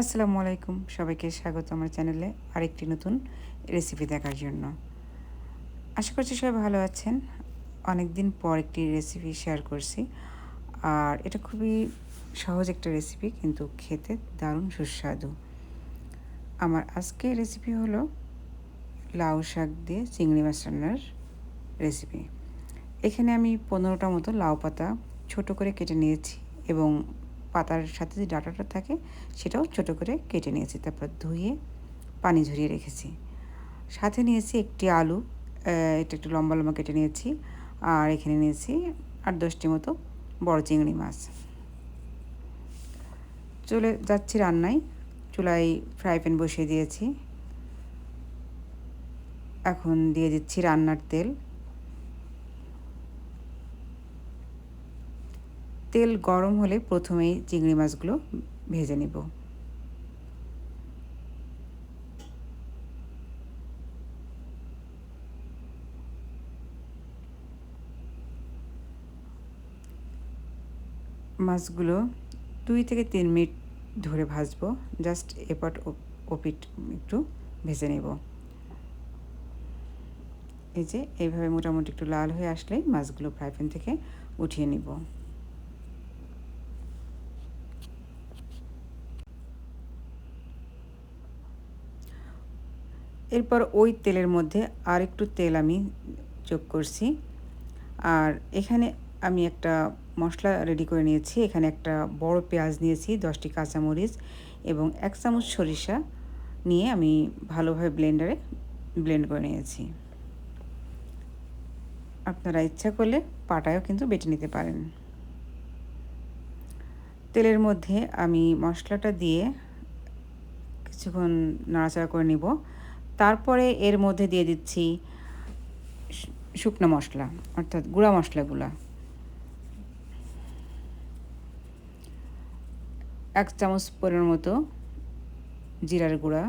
আসসালামু আলাইকুম। সবাইকে স্বাগত আমার চ্যানেলে আরেকটি নতুন রেসিপি দেখার জন্য। আশা করছি সবাই ভালো আছেন। অনেক দিন পর একটি রেসিপি শেয়ার করছি। আর এটা খুবই সহজ একটা রেসিপি কিন্তু খেতে দারুণ সুস্বাদু। আমার আজকের রেসিপি হলো লাউ শাক দিয়ে চিংড়ি মাছ রান্নার রেসিপি এখানে আমি পনেরোটা মতো লাউ পাতা ছোট করে কেটে নিয়েছি এবং পাতার সাথে যে ডাটাটা থাকে, সেটাও ছোট করে কেটে নিয়েছি। তারপর ধুয়ে পানি ঝরিয়ে রেখেছি। সাথে নিয়েছি একটি আলু এটা একটু লম্বা লম্বা কেটে নিয়েছি। আর এখানে নিয়েছি আট দশটি মতো বড় চিংড়ি মাছ। চলে যাচ্ছি রান্নায়। চুলায় ফ্রাই প্যান বসিয়ে দিয়েছি। এখন দিয়ে দিচ্ছি রান্নার তেল। তেল গরম হলে প্রথমেই চিংড়ি মাছগুলো ভেজে নেব। মাছগুলো দুই থেকে তিন মিনিট ধরে ভাজবো। জাস্ট এপাট ওপিট একটু ভেজে নেব। এই যে, এইভাবে মোটামুটি একটু লাল হয়ে আসলেই মাছগুলো ফ্রাই প্যান থেকে উঠিয়ে নিব। এরপর ওই তেলের মধ্যে আর একটু তেল আমি যোগ করছি। আর এখানে আমি একটা মশলা রেডি করে নিয়েছি। এখানে একটা বড় পেঁয়াজ নিয়েছি, দশটি কাঁচামরিচ এবং এক চামচ সরিষা নিয়ে আমি ভালোভাবে ব্লেন্ডারে ব্লেন্ড করে নিয়েছি। আপনারা ইচ্ছা করলে পাটায়ও কিন্তু বেটে নিতে পারেন। তেলের মধ্যে আমি মশলাটা দিয়ে কিছুক্ষণ নাড়াচাড়া করে নিব। তারপরে এর মধ্যে দিয়ে দিচ্ছি শুকনো মশলা, অর্থাৎ গুঁড়া মশলাগুলা। এক চামচ পরিমাণ মতো জিরার গুঁড়া।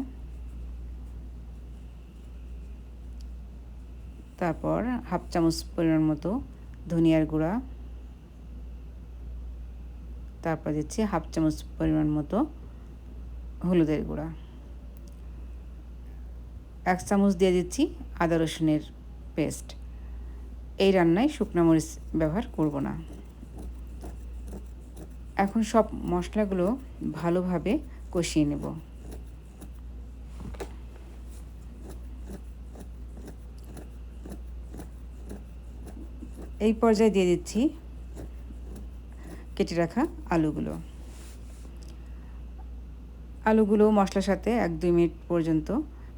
তারপর হাফ চামচ পরিমাণ মতো ধনিয়ার গুঁড়া। তারপর দিচ্ছি হাফ চামচ পরিমাণ মতো হলুদের গুঁড়া। এক চামচ দিয়ে দিচ্ছি আদা রসুনের পেস্ট। এই রান্নায় শুকনো মরিচ ব্যবহার করব না। এখন সব মশলাগুলো ভালোভাবে কষিয়ে নেব। এই পর্যায়ে দিয়ে দিচ্ছি কেটে রাখা আলুগুলো। আলুগুলো মশলার সাথে এক দুই মিনিট পর্যন্ত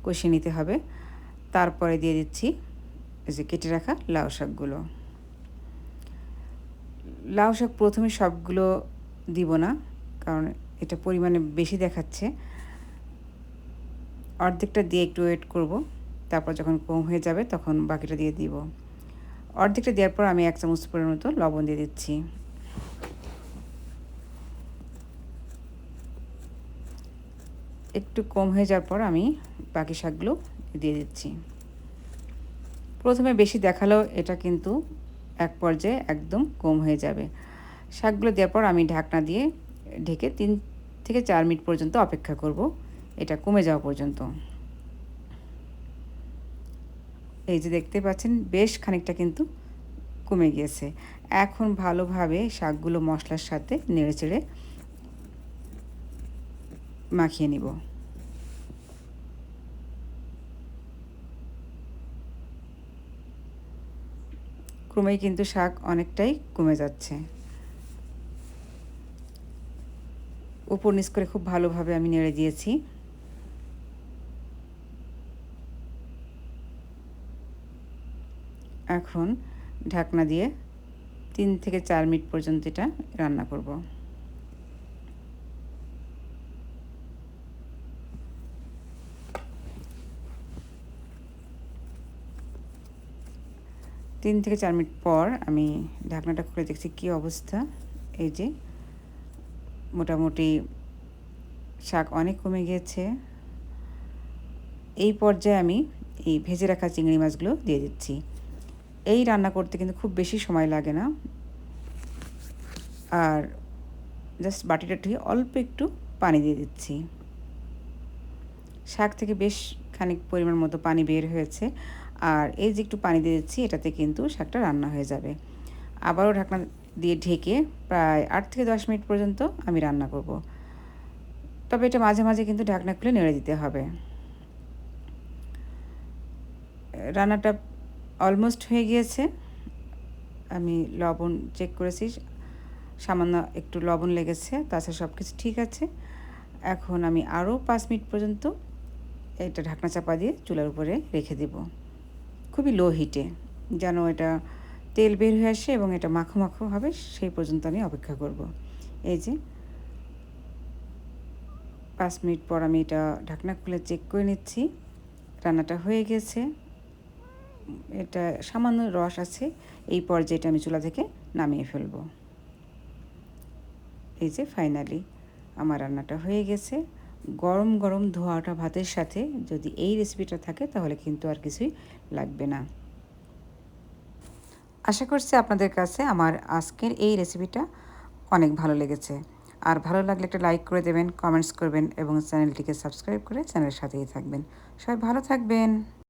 কষিয়ে নিতে হবে। তারপরে দিয়ে দিচ্ছি এই যে কেটে রাখা লাউ শাকগুলো। লাউ শাক প্রথমে সবগুলো দিব না, কারণ এটা পরিমাণে বেশি দেখাচ্ছে। অর্ধেকটা দিয়ে একটু ওয়েট করব, তারপর যখন কম হয়ে যাবে তখন বাকিটা দিয়ে দিব। অর্ধেকটা দেওয়ার পর আমি এক চামচ পরিমাণ মতো লবণ দিয়ে দিচ্ছি। একটু কম হয়ে যাওয়ার পর আমি বাকি শাকগুলো দিয়ে দিচ্ছি। প্রথমে বেশি দেখালেও এটা কিন্তু এক পর্যায়ে একদম কম হয়ে যাবে। শাকগুলো দেওয়ার পর আমি ঢাকনা দিয়ে ঢেকে তিন থেকে চার মিনিট পর্যন্ত অপেক্ষা করব। এটা কমে যাওয়া পর্যন্ত। এই যে দেখতে পাচ্ছেন, বেশ খানিকটা কিন্তু কমে গিয়েছে। এখন ভালোভাবে শাকগুলো মশলার সাথে নেড়ে চেড়ে মাখিয়ে নিব। ক্রমেই কিন্তু শাক অনেকটাই কমে যাচ্ছে। উপর নিচ করে খুব ভালোভাবে আমি নেড়ে দিয়েছি। এখন ঢাকনা দিয়ে তিন থেকে চার মিনিট পর্যন্ত এটা রান্না করব। তিন থেকে চার মিনিট পর আমি ঢাকনাটা খুলে দেখছি কী অবস্থা। এই যে মোটামুটি শাক অনেক কমে গিয়েছে। এই পর্যায়ে আমি এই ভেজে রাখা চিংড়ি মাছগুলো দিয়ে দিচ্ছি। এই রান্না করতে কিন্তু খুব বেশি সময় লাগে না। আর জাস্ট বাটিটা ধুয়ে অল্প একটু পানি দিয়ে দিচ্ছি। শাক থেকে বেশ খানিক পরিমাণ মতো পানি বের হয়েছে। আর এই যে একটু পানি দিয়ে দিচ্ছি, এটাতে কিন্তু শাকটা রান্না হয়ে যাবে। আবারও ঢাকনা দিয়ে ঢেকে প্রায় আট থেকে দশ মিনিট পর্যন্ত আমি রান্না করব। তবে এটা মাঝে মাঝে কিন্তু ঢাকনা খুলে নেড়ে দিতে হবে। রান্নাটা অলমোস্ট হয়ে গিয়েছে। আমি লবণ চেক করেছি, সামান্য একটু লবণ লেগেছে, তাছাড়া সব কিছু ঠিক আছে। এখন আমি আরও পাঁচ মিনিট পর্যন্ত এটা ঢাকনা চাপা দিয়ে চুলার উপরে রেখে দেব। খুবই লো হিটে যেন এটা তেল বের হয়ে আসে এবং এটা মাখো মাখো হবে, সেই পর্যন্ত আমি অপেক্ষা করব। এই যে, পাঁচ মিনিট পর আমি এটা ঢাকনা খুলে চেক করে নিচ্ছি। রান্নাটা হয়ে গেছে। এটা সামান্য রস আছে, এই পর্যায়েটা আমি চুলা থেকে নামিয়ে ফেলব। এই যে ফাইনালি আমার রান্নাটা হয়ে গেছে। গরম গরম ধোয়াটা ভাতের সাথে যদি এই রেসিপিটা থাকে তাহলে কিন্তু আর কিছুই লাগবে না। আশা করছি আপনাদের কাছে আমার আজকের এই রেসিপিটা অনেক ভালো লেগেছে। আর ভালো লাগলে একটা লাইক করে দেবেন কমেন্টস করবেন এবং চ্যানেলটিকে সাবস্ক্রাইব করে চ্যানেলের সাথেই থাকবেন। সবাই ভালো থাকবেন।